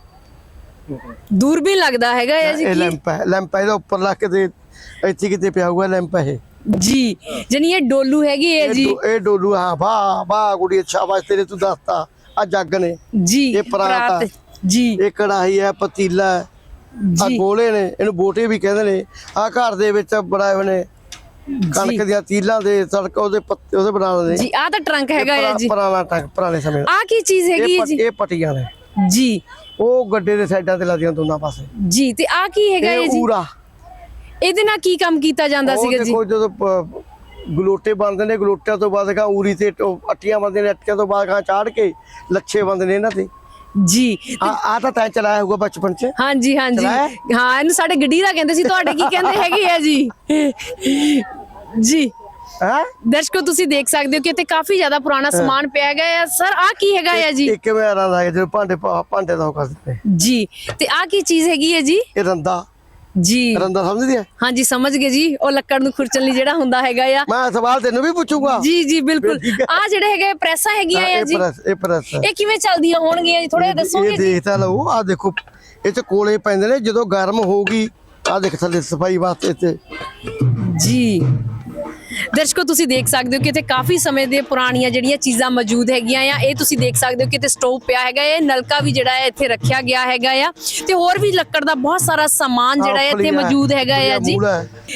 ਦੂਰਬੀਨ ਲੱਗਦਾ ਹੈਗਾ ਹੈ ਜੀ
ਇਹ
ਕੀ?
ਲੈਂਪ ਹੈ ਲੈਂਪ ਇਹਦਾ ਉੱਪਰ ਲਾ ਕੇ ਤੇ ਇੱਥੇ ਕਿਤੇ ਪਿਆ ਹੋਊਗਾ ਲੈਂਪ ਇਹ।
ਜੀ ਜਨੀ ਇਹ ਡੋਲੂ ਹੈਗੀ ਹੈ
ਇਹ
ਜੀ?
ਡੋ- ਇਹ ਡੋਲੂ ਹਾਂ ਵਾਹ ਵਾਹ ਕੁੜੀ ਸ਼ਾਬਾਸ਼ ਤੇਰੇ ਤੂੰ ਦੱਸਤਾ ਆ ਜੱਗ ਨੇ।
ਜੀ
ਇਹ ਪਰਾਤ ਆ।
ਜੀ।
ਇਹ ਕੜਾਹੀ ਹੈ ਪਤੀਲਾ ਹੈ ਆ
ਜੀ।
ਗੋਲੇ ਨੇ ਇਹਨੂੰ ਬੋਟੇ ਵੀ ਕਹਿੰਦੇ ਨੇ। ਆ ਘਰ ਦੇ ਵਿੱਚ ਬਣਾਏ ਹੋਏ ਨੇ ਕਣਕ ਦੀਆਂ ਤੀਲਾਂ ਦੇ ਤੜਕ ਉਹਦੇ ਪੱਤੇ ਉਹਦੇ ਬਣਾ ਲੈਂਦੇ
ਜੀ ਆ ਤਾਂ ਟਰੰਕ ਹੈਗਾ ਹੈ ਜੀ।
ਪੁਰਾਣਾ ਟੰਗ ਪੁਰਾਣੇ ਸਮੇਂ ਦਾ।
ਆ ਕੀ ਚੀਜ਼ ਹੈਗੀ
ਇਹ
ਹੈ
ਪਟ-
ਜੀ?
ਇਹ ਪਟੀਆਂ ਨੇ।
ਜੀ।
ਉਹ ਗੱਡੇ ਦੇ ਸਾਈਡਾਂ ਤੇ ਲੱਗਦੀਆਂ ਦੋਨਾਂ ਪਾਸੇ।
ਜੀ ਤੇ ਆ ਕੀ ਹੈਗਾ
ਇਹ
ਜੀ?
ਊਰਾ।
ਇਹਦੇ ਨਾਲ ਕੀ ਕੰਮ ਕੀਤਾ ਜਾਂਦਾ
ਉਹ
ਸੀਗਾ ਜੀ?
ਦੇਖੋ ਜਦੋਂ ਪ- ਗਲੋਟੇ ਬਣਦੇ ਨੇ ਗਲੋਟਿਆਂ ਤੋਂ ਬਾਅਦ ਕਾ ਊਰੀ ਤੇ ਅੱਟੀਆਂ ਬਣਦੇ ਨੇ ਅੱਟੀਆਂ ਤੋਂ ਬਾਅਦ ਕਾ ਚਾੜ ਕੇ ਲੱਛੇ ਬਣਦੇ ਨੇ ਇਹਨਾਂ ਤੇ।
ਜੀ।
ਆ ਆ ਤਾਂ ਤੈਂ ਚਲਾਇਆ ਹੋਊਗਾ ਬਚਪਨ ਚ।
ਹਾਂਜੀ ਹਾਂਜੀ।
ਚਲਾਇਆ?
ਹਾਂ ਇਹਨੂੰ ਸਾਡੇ ਗੱਡੀ ਦਾ ਕਹਿੰਦੇ ਸੀ ਤੁਹਾਡੇ ਕੀ ਕਹਿੰਦੇ ਹੈਗੇ ਆ ਜੀ? ਜੀ।
ਹੈ?
ਦਰਸ਼ਕੋ ਤੁਸੀਂ ਦੇਖ ਸਕਦੇ ਹੋ ਕਿ ਇੱਥੇ ਕਾਫੀ ਜ਼ਿਆਦਾ ਪੁਰਾਣਾ ਸਮਾਨ ਪਿਆ ਹੈਗਾ ਹੈ। ਸਰ ਆ ਕੀ ਹੈਗਾ ਹੈ ਜੀ?
ਇੱਕ ਰੰਦਾ ਹੈ ਜਦੋਂ ਭਾਂਡੇ ਭਾਂਡੇ ਦਾ ਉਹ ਕਰਦੇ ਨੇ
ਜੀ ਤੇ ਆ ਕੀ ਚੀਜ਼ ਹੈਗੀ ਹੈ ਜੀ?
ਇਹ ਰੰਦਾ।
ਜੀ।
ਰੰਦਾ ਸਮਝਦੀ ਹੈ?
ਹਾਂਜੀ ਸਮਝ ਗਏ ਜੀ। ਉਹ ਲੱਕੜ ਨੂੰ ਖੁਰਚਣ ਲਈ ਜਿਹੜਾ ਹੁੰਦਾ ਹੈਗਾ ਆ।
ਮੈਂ ਸਵਾਲ ਤੈਨੂੰ ਵੀ ਪੁੱਛੂਗਾ।
ਜੀ ਜੀ ਬਿਲਕੁਲ। ਆ ਜਿਹੜੇ ਹੈਗੇ ਪ੍ਰੈਸਾਂ ਹੈਗੀਆਂ ਆ
ਇਹ
ਜੀ।
ਪ੍ਰੈਸ ਇਹ ਪ੍ਰੈਸ।
ਇਹ ਕਿਵੇਂ ਚੱਲਦੀਆਂ ਹੋਣਗੀਆਂ ਜੀ? ਥੋੜਾ ਜਿਹਾ ਦੱਸੋਗੇ
ਇਹ
ਜੀ?
ਦੇਖਤਾ ਲਓ। ਆ ਦੇਖੋ ਇਹ ਚ ਕੋਲੇ ਪੈਂਦੇ ਨੇ। ਜਦੋਂ ਗਰਮ ਹੋਊਗੀ ਆ ਦੇਖ ਥੱਲੇ ਸਫ਼ਾਈ ਵਾਸਤੇ ਤੇ
ਜੀ। ਦਰਸ਼ਕੋ ਤੁਸੀਂ ਦੇਖ ਸਕਦੇ ਹੋ ਕਿ ਇੱਥੇ ਕਾਫੀ ਸਮੇਂ ਦੇ ਪੁਰਾਣੀਆਂ ਜਿਹੜੀਆਂ ਚੀਜ਼ਾਂ ਮੌਜੂਦ ਹੈਗੀਆਂ ਆ। ਇਹ ਤੁਸੀਂ ਦੇਖ ਸਕਦੇ ਹੋ ਕਿ ਇੱਥੇ ਸਟੋਵ ਪਿਆ ਹੈਗਾ ਹੈ ਨਲਕਾ ਵੀ ਜਿਹੜਾ ਹੈ ਇੱਥੇ ਰੱਖਿਆ ਗਿਆ ਹੈਗਾ ਆ। ਤੇ ਹੋਰ ਵੀ ਲੱਕੜ ਦਾ ਬਹੁਤ ਸਾਰਾ ਸਮਾਨ ਜਿਹੜਾ ਹੈ ਇੱਥੇ ਮੌਜੂਦ ਹੈਗਾ ਆ ਜੀ।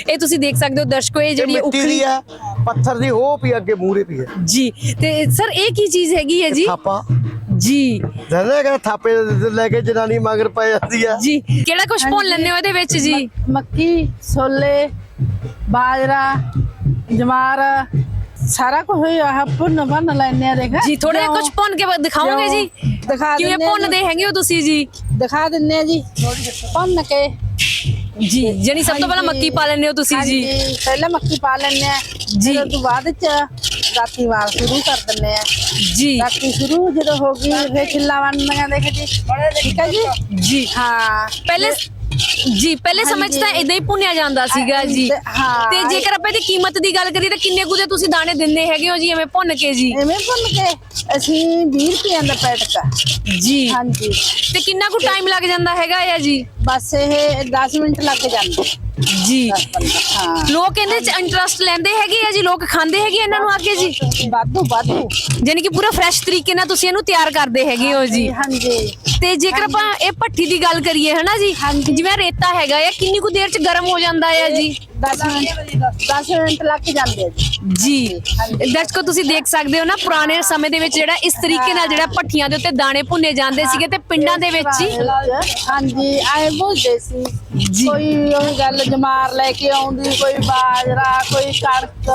ਇਹ ਤੁਸੀਂ ਦੇਖ ਸਕਦੇ ਹੋ ਦਰਸ਼ਕੋ ਇਹ
ਇਹ
ਜਿਹੜੀ ਉਖਲੀ
ਦੀ ਹੈ ਪੱਥਰ ਦੀ ਉਹ ਵੀ ਅੱਗੇ ਮੂਰੇ ਵੀ ਹੈ।
ਜੀ ਤੇ ਸਰ ਇਹ ਕੀ ਚੀਜ਼ ਹੈਗੀ ਹੈ ਜੀ?
ਥਾਪਾ।
ਜੀ।
ਦਰਨੇ ਕਿ ਥਾਪੇ ਦੇ ਲੈ ਕੇ ਜਨਾਨੀ ਮਗਰ ਪੈ ਜਾਂਦੀ ਆ
ਜੀ ਕਿਹੜਾ ਕੁਝ ਭੁੰਨ ਲੈਂਦੇ ਹੋ ਇਹਦੇ ਵਿੱਚ ਜੀ?
ਮੱਕੀ ਛੋਲੇ ਬਾਜਰਾ ਜਮਾਰ ਸਾਰਾ ਕੁਝ ਆਹ ਭੁੰਨ ਭੰਨ ਲੈਣੇ ਆ ਦੇਖ।
ਜੀ ਥੋੜਾ ਜਿਹਾ ਕੁਝ ਭੁੰਨ ਕੇ ਦਿਖਾਓਗੇ ਜੀ?
ਦਿਖਾ
ਕਿਵੇਂ
ਦਿੰਦੇ ਆ
ਭੁੰਨਦੇ ਹੈਗੇ ਹੋ ਤੁਸੀਂ ਜੀ?
ਦਿਖਾ ਦਿੰਨੇ ਆ ਜੀ। ਭੁੰਨ ਕੇ।
ਜੀ ਜਣੀ ਸਭ ਤੋਂ ਪਹਿਲਾਂ। ਮੱਕੀ ਪਾ ਲੈਂਦੇ ਹੋ ਤੁਸੀਂ ਜੀ।
ਹਾਂਜੀ, ਪਹਿਲਾਂ ਮੱਕੀ ਪਾ ਲੈਣੇ ਆ।
ਜੀ।
ਫਿਰ ਤੋਂ ਬਾਅਦ ਚ ਰਾਤੀ ਵਾਰ ਸ਼ੁਰੂ ਕਰ ਦਿੰਨੇ ਆ।
ਜੀ।
ਰਾਤੀ ਸ਼ੁਰੂ ਜਦੋਂ ਹੋ ਗਈ ਫਿਰ ਛਿੱਲਾ ਬਣਨੀਆਂ ਦੇਖ ਜੀ। ਠੀਕ ਹੈ ਜੀ?
ਜੀ।
ਹਾਂ।
ਪਹਿਲੇ ਜੀ ਪਹਿਲੇ ਸਮੇਂ 'ਚ ਤਾਂ। ਇਦਾਂ ਹੀ ਭੁੰਨਿਆ ਜਾਂਦਾ ਸੀਗਾ ਜੀ।
ਤੇ- ਹਾਂ।
ਤੇ ਜੇਕਰ ਆਪਾਂ ਇਹਦੀ ਕੀਮਤ ਦੀ ਗੱਲ ਕਰੀਏ ਤਾਂ ਕਿੰਨੇ ਕੁ ਦੇ ਤੁਸੀਂ ਦਾਣੇ ਦਿੰਦੇ ਹੈਗੇ ਹੋ ਜੀ? ਐਵੇਂ ਭੁੰਨ ਕੇ ਜੀ।
ਐਵੇਂ ਭੁੰਨ ਕੇ ਅਸੀਂ 20 ਰੁਪਏ ਦਾ ਪੈਟਕ।
ਜੀ।
ਹਾਂਜੀ।
ਤੇ ਕਿੰਨਾ ਕੁ ਟਾਈਮ ਲੱਗ ਜਾਂਦਾ ਹੈਗਾ ਆ ਜੀ?
ਬਸ ਇਹ 10 ਮਿੰਟ ਲੱਗ ਜਾਂਦੇ।
ਜੀ।
10 15 ਹਾਂ।
ਲੋਕ ਇਹਦੇ 'ਚ ਇੰਟਰਸਟ ਲੈਂਦੇ ਹੈਗੇ ਆ ਜੀ? ਲੋਕ ਖਾਂਦੇ ਹੈਗੇ ਇਹਨਾਂ ਨੂੰ ਕੇ ਜੀ?
ਵਾਧੂ ਵਾਧੂ।
ਯਾਨੀ ਕਿ ਪੂਰਾ ਫਰੈਸ਼ ਤਰੀਕੇ ਨਾਲ ਤੁਸੀਂ ਇਹਨੂੰ ਤਿਆਰ ਕਰਦੇ ਹੈਗੇ ਹੋ ਜੀ।
ਹਾਂਜੀ
ਤੇ ਜੇਕਰ ਆਪਾਂ ਇਹ ਭੱਠੀ ਦੀ ਗੱਲ ਕਰੀਏ ਹਨਾ ਜੀ?
ਹਾਂਜੀ।
ਜਿਵੇਂ ਰੇਤਾ ਹੈਗਾ ਆ? ਕਿੰਨੀ ਕੁ ਦੇਰ 'ਚ ਗਰਮ ਹੋ ਜਾਂਦਾ ਆ ਜੀ?
10 ਮਿੰਟ 10 ਮਿੰਟ ਲੱਗ ਜਾਂਦੇ ਆ ਜੀ
ਜੀ ਦਰਸ਼ਕੋ ਤੁਸੀਂ ਦੇਖ ਸਕਦੇ ਹੋ ਨਾ ਪੁਰਾਣੇ ਸਮੇਂ ਦੇ ਵਿੱਚ ਜਿਹੜਾ ਇਸ ਤਰੀਕੇ ਨਾਲ ਜਿਹੜਾ ਭੱਠੀਆਂ ਦੇ ਉੱਤੇ ਦਾਣੇ ਭੁੰਨੇ ਜਾਂਦੇ ਸੀਗੇ ਤੇ ਪਿੰਡਾਂ ਦੇ ਵਿੱਚ ਹੀ
ਹਾਂਜੀ ਆਏ ਬੋਲਦੇ ਸੀ
ਜੀ।
ਕੋਈ ਉਹ ਗੱਲ ਜਮਾਰ ਲੈ ਕੇ ਆਉਂਦੀ ਕੋਈ ਬਾਜਰਾ ਕੋਈ ਕਣਕ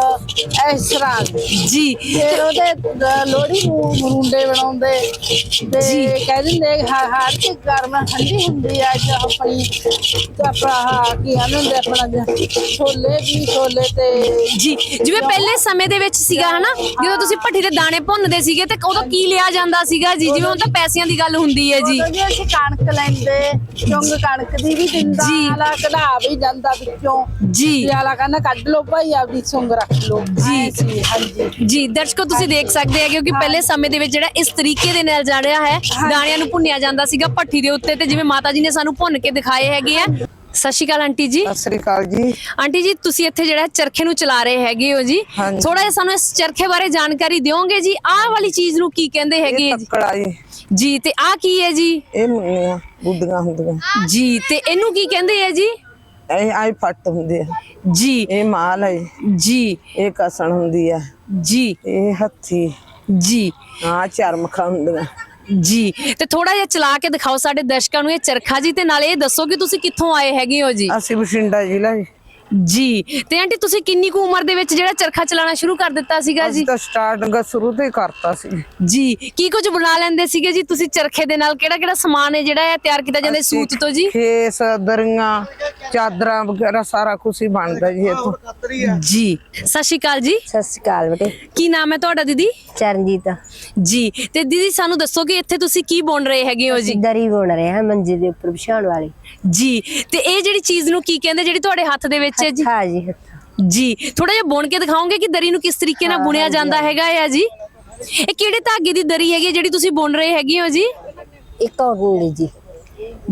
ਇਸ ਤਰ੍ਹਾਂ ਦੀ।
ਜੀ
ਫਿਰ ਉਹਦੇ ਦ- ਲੋਹੜੀ ਨੂੰ ਮਰੂੰਡੇ ਬਣਾਉਂਦੇ ਤੇ
ਜੀ।
ਕਹਿ ਦਿੰਦੇ ਹਰ ਹਰ ਕੇ ਗਰਮ ਠੰਡੀ ਹੁੰਦੀ ਆ ਜੋ ਆਪਣੀ ਤੇ ਆਪਣਾ ਆਹ ਕੀ ਕਹਿੰਦੇ ਹੁੰਦੇ ਆਪਣਾ ਜ- ਛੋਲੇ ਵੀ ਛੋਲੇ ਤੇ
ਜੀ ਜਿਵੇਂ ਪਹਿਲੇ ਸਮੇਂ ਦੇ ਵਿੱਚ ਸੀਗਾ ਹਨਾ ਜਦੋਂ ਤੁਸੀਂ ਭੱਠੀ ਦੇ ਦਾਣੇ ਭੁੰਨਦੇ ਸੀਗੇ ਤੇ ਉਦੋਂ ਕੀ ਲਿਆ ਜਾਂਦਾ ਸੀਗਾ ਜੀ? ਜਿਵੇਂ ਹੁਣ ਤਾਂ ਪੈਸਿਆਂ ਦੀ ਗੱਲ ਹੁੰਦੀ ਹੈ ਜੀ।
ਉਦੋਂ ਜੀ ਅਸੀਂ ਕਣਕ ਲੈਂਦੇ ਚੁੰਗ ਕਣਕ ਦੀ ਵੀ ਦਿੰਦਾ
ਜੀ।
ਆਲਾ ਕਢਾ ਵੀ ਜਾਂਦਾ ਵਿੱਚੋਂ।
ਜੀ।
ਤੇ ਆਲਾ ਕਹਿੰਦਾ ਕੱਢ ਲਓ ਭਾਈ ਆਪਦੀ ਚੁੰਗ ਰੱਖ ਲਓ।
ਜੀ।
ਐਂ ਸੀ, ਹਾਂਜੀ।
ਜੀ ਦਰਸ਼ਕੋ ਤੁਸੀਂ ਦੇਖ ਸਕਦੇ ਹੈਗੇ ਕਿ ਪਹਿਲੇ ਸਮੇਂ ਦੇ ਵਿੱਚ ਜਿਹੜਾ ਇਸ ਤਰੀਕੇ ਦੇ ਨਾਲ ਜਿਹੜਾ ਹੈ ਦਾਣਿਆਂ ਨੂੰ ਭੁੰਨਿਆ ਜਾਂਦਾ ਸੀਗਾ ਭੱਠੀ ਦੇ ਉੱਤੇ ਤੇ ਜਿਵੇਂ ਮਾਤਾ ਜੀ ਨੇ ਸਾਨੂੰ ਭੁੰਨ ਕੇ ਦਿਖਾਏ ਹੈਗੇ ਆ ਸਤਿ ਸ਼੍ਰੀ ਅਕਾਲ ਆਂਟੀ ਜੀ।
ਸਤਿ ਸ੍ਰੀ ਅਕਾਲ ਜੀ।
ਆਂਟੀ ਜੀ ਤੁਸੀਂ ਇੱਥੇ ਜਿਹੜਾ ਚਰਖੇ ਨੂੰ ਚਲਾ ਰਹੇ ਹੈਗੇ ਹੋ ਜੀ।
ਹਾਂਜੀ।
ਥੋੜਾ ਜਿਹਾ ਸਾਨੂੰ ਇਸ ਚਰਖੇ ਬਾਰੇ ਜਾਣਕਾਰੀ ਦਿਓਗੇ ਜੀ? ਆਹ ਵਾਲੀ ਚੀਜ਼ ਨੂੰ ਕੀ ਕਹਿੰਦੇ ਹੈਗੇ
ਇਹ
ਆ ਜੀ?
ਤੱਕੜਾ ਜੀ।
ਜੀ ਤੇ ਆਹ ਕੀ ਹੈ ਜੀ?
ਇਹ ਮੁੰਨੀਆਂ ਬੁੱਢੀਆਂ ਹੁੰਦੀਆਂ।
ਜੀ ਤੇ ਇਹਨੂੰ ਕੀ ਕਹਿੰਦੇ ਆ ਜੀ?
ਇਹ ਆਈ ਫੱਟ ਹੁੰਦੇ ਆ।
ਜੀ।
ਇਹ ਮਾਲ ਹੈ
ਜੀ।
ਇਹ ਕਸਣ ਹੁੰਦੀ ਆ।
ਜੀ।
ਇਹ ਹੱਥੀ।
ਜੀ।
ਆ ਚਰਮਖਾ ਹੁੰਦੀਆਂ।
ਜੀ। ਤੇ ਥੋੜਾ ਜਿਹਾ ਚਲਾ ਕੇ ਦਿਖਾਓ ਸਾਡੇ ਦਰਸ਼ਕਾਂ ਨੂੰ ਇਹ ਚਰਖਾ ਜੀ, ਤੇ ਨਾਲ ਇਹ ਦੱਸੋ ਕਿ ਤੁਸੀਂ ਕਿੱਥੋਂ ਆਏ ਹੈਗੇ ਹੋ ਜੀ?
ਅਸੀਂ ਬਠਿੰਡਾ ਜ਼ਿਲ੍ਹਾ ਜੀ।
ਜੀ। ਤੇ ਆਂਟੀ ਤੁਸੀਂ ਕਿੰਨੀ ਕੁ ਉਮਰ ਦੇ ਵਿੱਚ ਜਿਹੜਾ ਚਰਖਾ ਚਲਾਉਣਾ ਸ਼ੁਰੂ ਕਰ ਦਿੱਤਾ ਸੀਗਾ ਜੀ?
ਅਸੀਂ ਤਾਂ ਸਟਾਰਟਿੰਗ ਸ਼ੁਰੂ ਤੋਂ ਹੀ ਕਰਤਾ ਸੀ।
ਜੀ। ਕੀ ਕੁਝ ਬਣਾ ਲੈਂਦੇ ਸੀਗੇ ਜੀ? ਤੁਸੀਂ ਚਰਖੇ ਦੇ ਨਾਲ ਕਿਹੜਾ ਕਿਹੜਾ ਸਮਾਨ ਹੈ ਜਿਹੜਾ ਹੈ ਤਿਆਰ ਕੀਤਾ ਜਾਂਦਾ ਹੈ ਸੂਤ ਤੋਂ ਜੀ?
ਖੇਸ ਦਰੀਆਂ ਚਾਦਰਾਂ ਵਗੈਰਾ ਸਾਰਾ ਕੁਝ ਹੀ ਬਣਦਾ ਜੀ ਇੱਥੋਂ
ਜੀ। ਸਤਿ ਸ਼੍ਰੀ ਅਕਾਲ ਜੀ।
ਸਤਿ ਸ਼੍ਰੀ ਅਕਾਲ ਬੇਟੇ।
ਕੀ ਨਾਮ ਹੈ ਤੁਹਾਡਾ ਦੀਦੀ?
ਚਰਨਜੀਤ।
ਜੀ। ਤੇ ਦੀਦੀ ਸਾਨੂੰ ਦੱਸੋ ਕਿ ਇੱਥੇ ਤੁਸੀਂ ਕੀ ਬੁਣ ਰਹੇ ਹੈਗੇ ਹੋ ਜੀ?
ਦਰੀ ਬੁਣ ਰਹੇ ਹਾਂ ਮੰਜੇ ਦੇ ਉੱਪਰ ਵਿਛਾਉਣ ਵਾਲੀ।
ਜੀ। ਤੇ ਇਹ ਜਿਹੜੀ ਚੀਜ਼ ਨੂੰ ਕੀ ਕਹਿੰਦੇ ਜਿਹੜੀ ਤੁਹਾਡੇ ਹੱਥ ਦੇ ਵਿੱਚ ਹੈ ਜੀ?
ਹਾਂ ਜੀ ਹੱਥ।
ਜੀ ਥੋੜਾ ਜਿਹਾ ਬੁਣ ਕੇ ਦਿਖਾਓਗੇ ਕਿ ਦਰੀ ਨੂੰ ਕਿਸ ਤਰੀਕੇ ਨਾਲ ਬੁਣਿਆ ਜਾਂਦਾ ਹੈਗਾ ਹੈ ਜੀ? ਇਹ ਕਿਹੜੇ ਧਾਗੇ ਦੀ ਦਰੀ ਹੈਗੀ ਹੈ ਜਿਹੜੀ ਤੁਸੀਂ ਬੁਣ ਰਹੇ ਹੈਗੇ ਹੋ ਜੀ?
ਇੱਕ ਔਰੰਗੀ ਜੀ।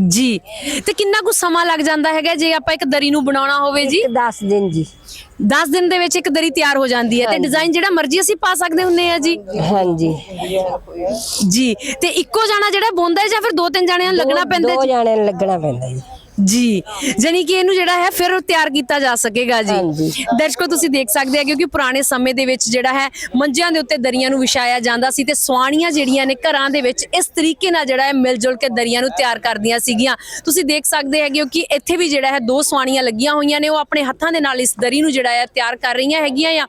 ਜੀ ਤੇ ਕਿੰਨਾ ਕੁ ਸਮਾਂ ਲੱਗ ਜਾਂਦਾ ਹੈਗਾ ਜੇ ਆਪਾਂ ਇੱਕ ਦਰੀ ਨੂੰ ਬਣਾਉਣਾ ਹੋਵੇ ਜੀ?
ਇੱਕ 10 ਦਿਨ ਜੀ।
10 ਦਿਨ ਦੇ ਵਿੱਚ ਇੱਕ ਦਰੀ ਤਿਆਰ ਹੋ ਜਾਂਦੀ ਹੈ ਤੇ ਡਿਜ਼ਾਈਨ ਜਿਹੜਾ ਮਰਜ਼ੀ ਅਸੀਂ ਪਾ ਸਕਦੇ ਹੁੰਨੇ ਆ ਜੀ।
ਹਾਂਜੀ।
ਜੀ ਤੇ ਇੱਕੋ ਜਾਣਾ ਜਿਹੜਾ ਬੁਣਦਾ ਹੈ ਜਾਂ ਫਿਰ ਦੋ ਤਿੰਨ ਜਾਣਿਆਂ ਨੂੰ ਲੱਗਣਾ
ਦੋ-
ਪੈਂਦਾ
ਦੋ
ਜੀ?
ਜਾਣਿਆਂ ਨੂੰ ਲੱਗਣਾ ਪੈਂਦਾ ਜੀ।
ਜੀ। ਜਾਨੀ ਕਿ ਇਹਨੂੰ ਜਿਹੜਾ ਹੈ ਫਿਰ ਤਿਆਰ ਕੀਤਾ ਜਾ ਸਕੇਗਾ ਜੀ। ਦਰਸ਼ਕੋ ਤੁਸੀਂ ਦੇਖ ਸਕਦੇ ਹੋ ਕਿਉਂਕਿ ਪੁਰਾਣੇ ਸਮੇਂ ਦੇ ਵਿੱਚ ਜਿਹੜਾ ਹੈ ਮੰਜਿਆਂ ਦੇ ਉੱਤੇ ਦਰੀਆਂ ਨੂੰ ਵਿਛਾਇਆ ਜਾਂਦਾ ਸੀ ਤੇ ਸਵਾਣੀਆਂ ਜਿਹੜੀਆਂ ਨੇ ਘਰਾਂ ਦੇ ਵਿੱਚ ਇਸ ਤਰੀਕੇ ਨਾਲ ਜਿਹੜਾ ਹੈ ਮਿਲ ਜੁਲ ਕੇ ਦਰੀਆਂ ਨੂੰ ਤਿਆਰ ਕਰਦੀਆਂ ਸੀਗੀਆਂ। ਤੁਸੀਂ ਦੇਖ ਸਕਦੇ ਹੈਗੇ ਹੋ ਕਿ ਇੱਥੇ ਵੀ ਜਿਹੜਾ ਹੈ ਦੋ ਸਵਾਣੀਆਂ ਲੱਗੀਆਂ ਹੋਈਆਂ ਨੇ ਉਹ ਆਪਣੇ ਹੱਥਾਂ ਦੇ ਨਾਲ ਇਸ ਦਰੀ ਨੂੰ ਜਿਹੜਾ ਹੈ ਤਿਆਰ ਕਰ ਰਹੀਆਂ ਹੈਗੀਆਂ ਆ।